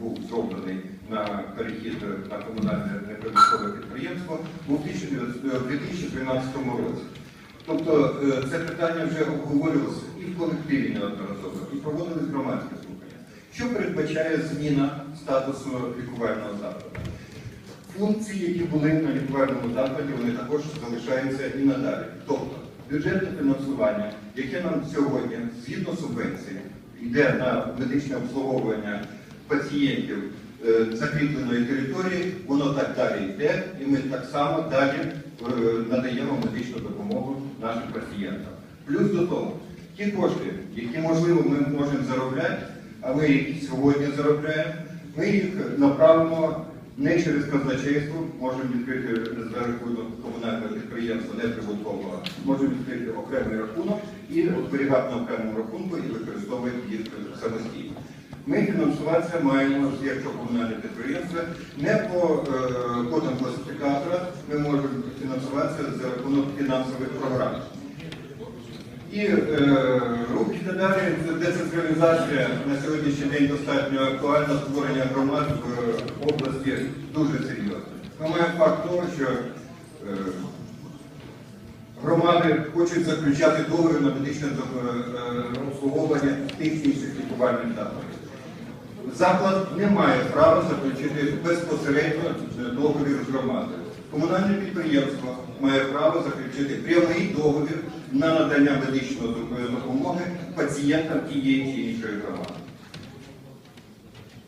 був зроблений на перехід на комунальне неприбуткове підприємство, у 2013 році. Тобто е, це питання вже обговорювалося і в колективі неодноразово, і проводились громадські слухання. Що передбачає зміна статусу лікувального закладу? Функції, які були на лікувальному закладі, вони також залишаються і надалі. Тобто бюджетне фінансування, яке нам сьогодні, згідно субвенції, йде на медичне обслуговування пацієнтів е, закріпленої території, воно так далі йде, і ми так само далі е, надаємо медичну допомогу нашим пацієнтам. Плюс до того, ті кошти, які можливо ми можемо заробляти, а ми їх сьогодні заробляємо, ми їх направимо не через казначейство, можемо відкрити за комунального підприємства неприбуткового, можемо відкрити окремий рахунок і зберігати на окремому рахунку і використовувати їх самостійно. Ми фінансуватися маємо, якщо комунальне підприємство, не по е, кодам класифікатора, ми можемо фінансуватися за рахунок фінансових програм. І е, іде далі, децентралізація на сьогоднішній день достатньо актуальна, створення громад в області дуже серйозно. Ми маємо факт того, що е, громади хочуть заключати договір на медичне е, е, обслуговування тих інших лікувальних закладів. Заклад не має права заключити безпосередньо договір з громадою. Комунальне підприємство має право заключити прямий договір на надання медичної допомоги пацієнтам тієї чи іншої громади.